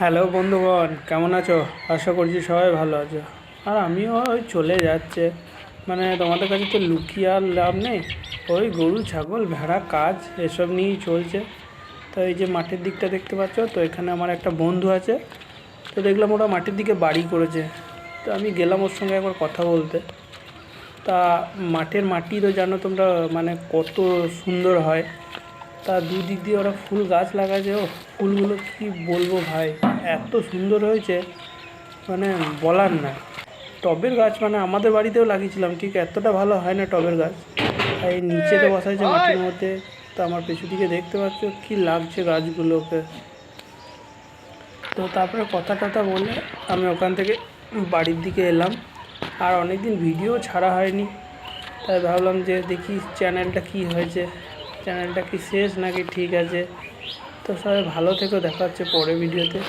Hello বন্ধুগণ, কেমন আছো? আশা করছি সবাই ভালো আছো। আর আমিও ওই চলে যাচ্ছে। মানে তোমাদের কাছে তো লুকিয়ে আর লাভ নেই। ওই গরু, ছাগল, ভেড়া, কাজ, এসব নিয়েই চলছে। তো এই যে মাঠের দিকটা দেখতে পাচ্ছ, তো এখানে আমার একটা বন্ধু আছে। তো দেখলাম ওরা মাঠের দিকে বাড়ি করেছে। তো আমি গেলাম ওর সঙ্গে একবার কথা বলতে। তা মাঠের মাটি তো জানো তোমরা মানে কত সুন্দর হয়। তা দুদিক দিয়ে ওরা ফুল গাছ লাগাছে ও ফুলগুলো কি বলব ভাই? এত সুন্দর হয়েছে মানে বলার না। টবের গাছ মানে আমাদের বাড়িতেও লাগিয়েছিলাম ঠিক এতটা ভালো হয় না টবের গাছ। এই নিচেতে বসাইছে মাটির মধ্যে তো আমার পেছু দিকে দেখতে পাচ্ছ কি লাগছে গাছগুলোকে। তো তারপরে কথা টথা বলে আমি ওখান থেকে বাড়ির দিকে এলাম। আর অনেক দিন ভিডিও ছাড়া হয়নি তাই ভাবলাম যে দেখি চ্যানেলটা কি হয়েছে চ্যানেলটা কি শেষ নাকি ঠিক আছে। তো সবাই ভালো থেকো দেখা হচ্ছে পরে ভিডিওতে।